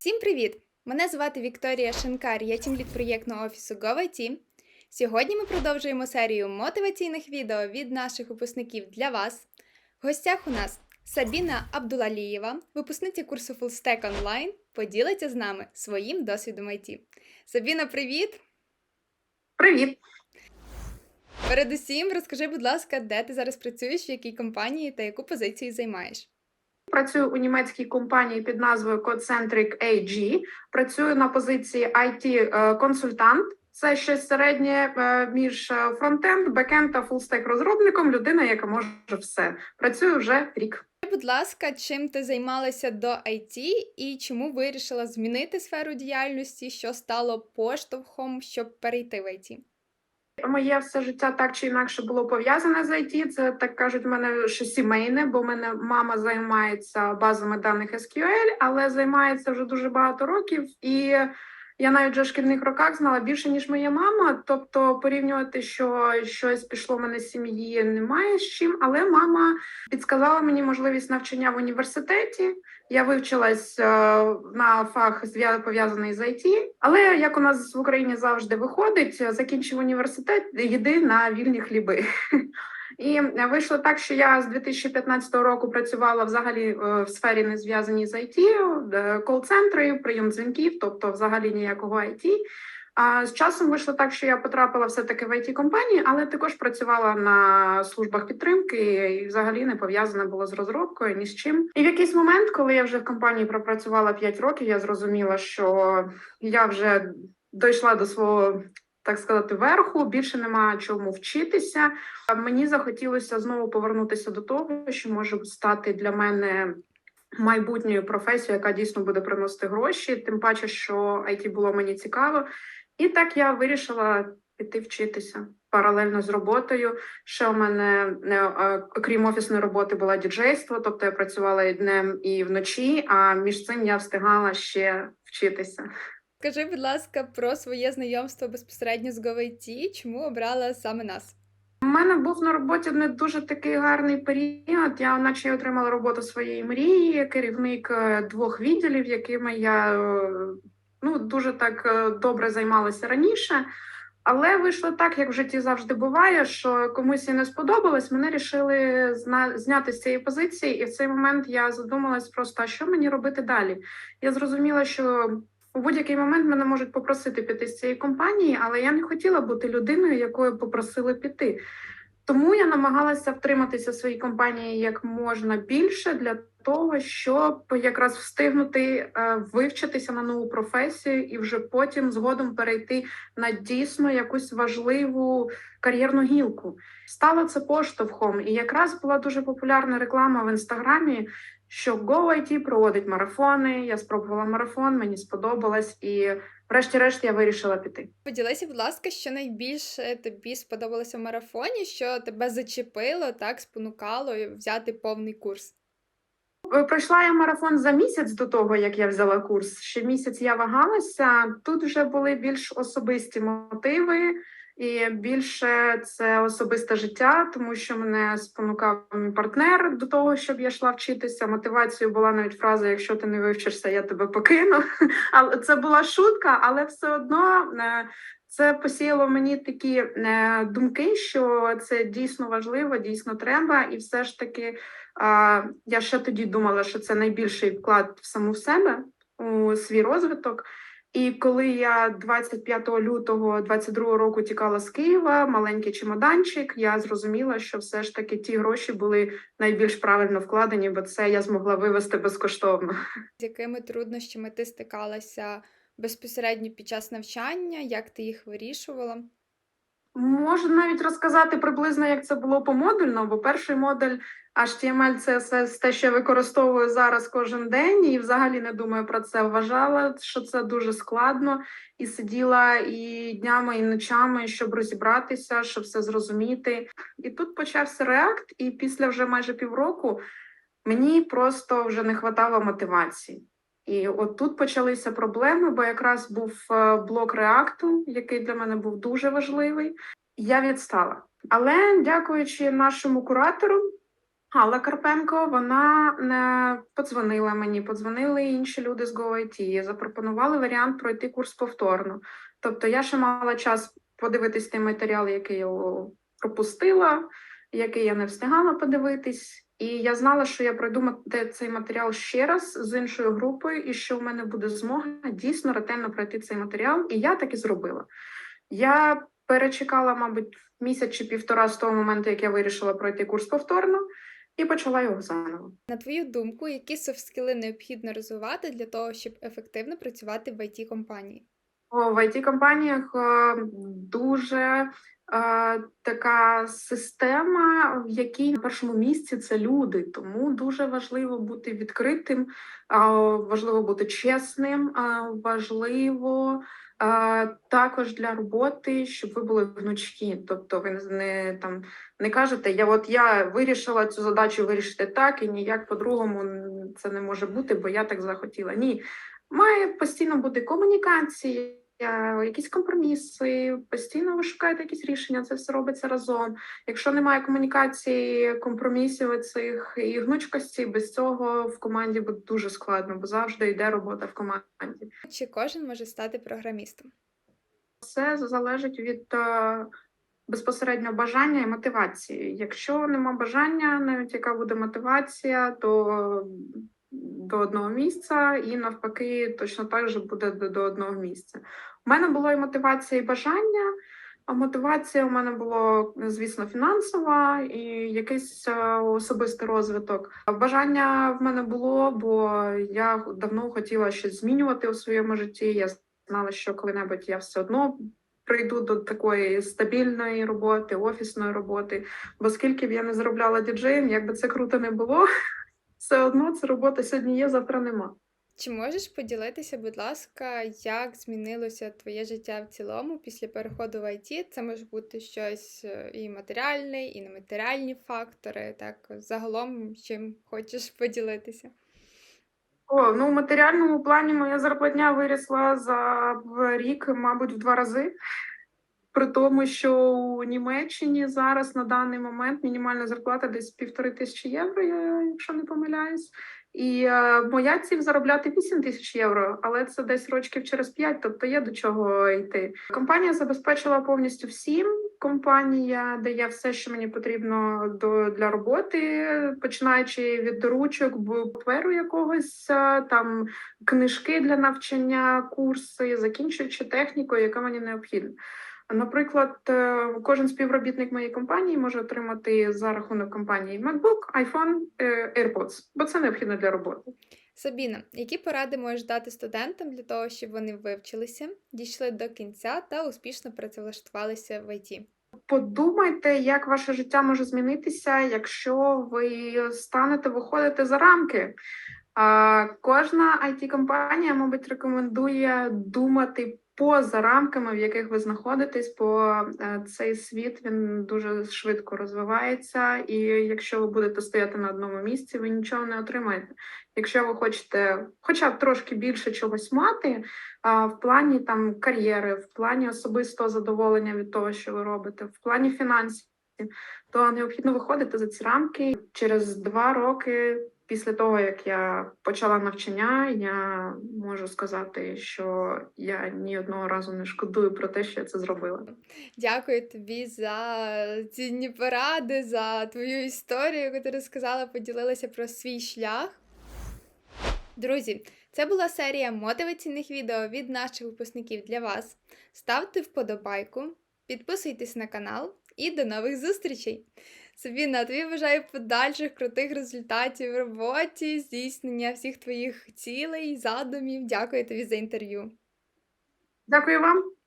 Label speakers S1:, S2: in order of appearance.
S1: Всім привіт! Мене звати Вікторія Шенкар, я тімлід проєктного офісу GoIT. Сьогодні ми продовжуємо серію мотиваційних відео від наших випускників для вас. В гостях у нас Сабіна Абдулалієва, випускниця курсу Full Stack Online, поділиться з нами своїм досвідом IT. Сабіна, привіт!
S2: Привіт!
S1: Передусім, розкажи, будь ласка, де ти зараз працюєш, в якій компанії та яку позицію займаєш.
S2: Працюю у німецькій компанії під назвою CodeCentric AG. Працюю на позиції IT-консультант. Це щось середнє е, між е, фронтенд, бекенд та фулстек розробником. Людина, яка може все. Працюю вже рік.
S1: Будь ласка, чим ти займалася до IT і чому вирішила змінити сферу діяльності, що стало поштовхом, щоб перейти в IT?
S2: Моє все життя так чи інакше було пов'язане з IT. Це так кажуть, в мене що сімейне, бо мене мама займається базами даних SQL, але займається вже дуже багато років і. Я навіть вже в шкільних роках знала більше, ніж моя мама. Тобто, порівнювати, що щось пішло в мене з сім'ї, немає з чим. Але мама підсказала мені можливість навчання в університеті. Я вивчилась е, на фах пов'язаний з IT, але як у нас в Україні завжди виходить, закінчив університет, йди на вільні хліби. І вийшло так, що я з 2015 року працювала взагалі е, в сфері не зв'язаній з IT, е, кол-центри, прийом дзвінків, тобто взагалі ніякого IT. А з часом вийшло так, що я потрапила все-таки в it компанії, але також працювала на службах підтримки і взагалі не пов'язана була з розробкою ні з чим. І в якийсь момент, коли я вже в компанії пропрацювала 5 років, я зрозуміла, що я вже дійшла до свого. Так сказати, верху більше нема чому вчитися. Мені захотілося знову повернутися до того, що може стати для мене майбутньою професією, яка дійсно буде приносити гроші. Тим паче, що IT було мені цікаво, і так я вирішила піти вчитися паралельно з роботою. Ще у мене е, е, окрім офісної роботи була діджейство, тобто я працювала і днем і вночі. А між цим я встигала ще вчитися.
S1: Скажи, будь ласка, про своє знайомство безпосередньо з GoIT, чому обрала саме нас?
S2: У мене був на роботі не дуже такий гарний період. Я наче отримала роботу своєї мрії, керівник е, двох відділів, якими я е, ну дуже так е, добре займалася раніше. Але вийшло так, як в житті завжди буває, що комусь і не сподобалось. Мене рішили зняти з цієї позиції, і в цей момент я задумалась просто, а що мені робити далі. Я зрозуміла, що у будь-який момент мене можуть попросити піти з цієї компанії, але я не хотіла бути людиною, якою попросили піти. Тому я намагалася втриматися в своїй компанії як можна більше для того, щоб якраз встигнути е, вивчитися на нову професію і вже потім згодом перейти на дійсно якусь важливу кар'єрну гілку. Стало це поштовхом, і якраз була дуже популярна реклама в інстаграмі. Що GoIT проводить марафони. Я спробувала марафон, мені сподобалось, і врешті-решт я вирішила піти.
S1: Поділися, будь ласка, що найбільше тобі сподобалося в марафоні, що тебе зачепило, так спонукало взяти повний курс.
S2: Е, Пройшла я марафон за місяць до того, як я взяла курс. Ще місяць я вагалася. Тут вже були більш особисті мотиви, і більше це особисте життя, тому що мене спонукав мій партнер до того, щоб я йшла вчитися. Мотивацією була навіть фраза: якщо ти не вивчишся, я тебе покину. Але це була шутка, але все одно. е, Це посіяло мені такі е, думки, що це дійсно важливо, дійсно треба, і все ж таки я ще тоді думала, що це найбільший вклад в саму себе у свій розвиток. І коли я 25 лютого 22 року тікала з Києва, маленький чемоданчик, я зрозуміла, що все ж таки ті гроші були найбільш правильно вкладені, бо це я змогла вивести безкоштовно.
S1: З якими труднощами ти стикалася безпосередньо під час навчання, як ти їх вирішувала?
S2: Можу навіть розказати приблизно, як це було помодульно, бо перший модуль HTML, CSS, те, що я використовую зараз кожен день, і взагалі не думаю про це. Вважала, що це дуже складно, і сиділа і днями, і ночами, щоб розібратися, щоб все зрозуміти. І тут почався React, і після вже майже півроку мені просто вже не вистачало мотивації. І от тут почалися проблеми, бо якраз був е, блок реакту, який для мене був дуже важливий. Я відстала. Але дякуючи нашому куратору, Галла Карпенко, вона не подзвонила мені, подзвонили інші люди з GoIT, запропонували варіант пройти курс повторно. Тобто я ще мала час подивитись той матеріал, який я пропустила, який я не встигала подивитись. І я знала, що я пройду цей матеріал ще раз з іншою групою, і що в мене буде змога дійсно ретельно пройти цей матеріал. І я так і зробила. Я перечекала, мабуть, місяць чи півтора з того моменту, як я вирішила пройти курс повторно, і почала його заново.
S1: На твою думку, які софт-скіли необхідно розвивати для того, щоб ефективно працювати в it компанії?
S2: О, в it компаніях е, дуже така система, в якій на першому місці це люди. Тому дуже важливо бути відкритим, е, важливо бути чесним, е, важливо. е, Також для роботи, щоб ви були гнучкі, тобто ви не там не кажете, я от я вирішила цю задачу вирішити так, і ніяк по-другому це не може бути, бо я так захотіла. Ні, має постійно бути комунікація, якісь компроміси, постійно ви шукаєте якісь рішення, це все робиться разом. Якщо немає комунікації, компромісів цих і гнучкості, без цього в команді буде дуже складно, бо завжди йде робота в команді.
S1: Чи кожен може стати програмістом?
S2: Все залежить від е, безпосередньо бажання і мотивації. Якщо нема бажання, навіть яка буде мотивація, то до одного місця, і навпаки, точно так же буде до, одного місця. У мене було і мотивація, і бажання. А мотивація у мене було, звісно, фінансова і якийсь е, особистий розвиток. Бажання в мене було, бо я давно хотіла щось змінювати у своєму житті. Я знала, що коли-небудь я все одно прийду до такої стабільної роботи, офісної роботи. Бо скільки б я не заробляла діджеєм, як би це круто не було, все одно ця робота сьогодні є, завтра нема.
S1: Чи можеш поділитися, будь ласка, як змінилося твоє життя в цілому після переходу в IT? Це може бути щось е, і матеріальне, і нематеріальні фактори. Так, загалом, чим хочеш поділитися?
S2: О, ну в матеріальному плані моя зарплатня вирісла за рік, мабуть, в два рази. При тому, що у Німеччині зараз на даний момент мінімальна зарплата десь півтори тисячі євро, якщо не помиляюсь. І е, моя ціль заробляти 8 тисяч євро, але це десь рочків через 5, тобто є до чого йти. Компанія забезпечила повністю всім. Компанія дає все, що мені потрібно до для роботи, починаючи від доручок, паперу якогось е, там книжки для навчання, курси, закінчуючи технікою, яка мені необхідна. Наприклад, е, кожен співробітник моєї компанії може отримати за рахунок компанії MacBook, iPhone, е, AirPods, бо це необхідно для роботи.
S1: Сабіна, які поради можеш дати студентам для того, щоб вони вивчилися, дійшли до кінця та успішно працевлаштувалися в ІТ?
S2: Подумайте, як ваше життя може змінитися, якщо ви станете виходити за рамки. Кожна it компанія мабуть, рекомендує думати поза рамками, в яких ви знаходитесь, бо е, цей світ він дуже швидко розвивається, і якщо ви будете стояти на одному місці, ви нічого не отримаєте. Якщо ви хочете, хоча б трошки більше чогось мати, в плані там кар'єри, в плані особистого задоволення від того, що ви робите, в плані фінансів, то необхідно виходити за ці рамки через два роки. Після того, як я почала навчання, я можу сказати, що я ні одного разу не шкодую про те, що я це зробила.
S1: Дякую тобі за цінні поради, за твою історію, яку ти розказала, поділилася про свій шлях. Друзі, це була серія мотиваційних відео від наших випускників для вас. Ставте вподобайку, підписуйтесь на канал і до нових зустрічей! Сабіна, тобі бажаю подальших крутих результатів в роботі, здійснення всіх твоїх цілей, задумів. Дякую тобі за інтерв'ю.
S2: Дякую вам.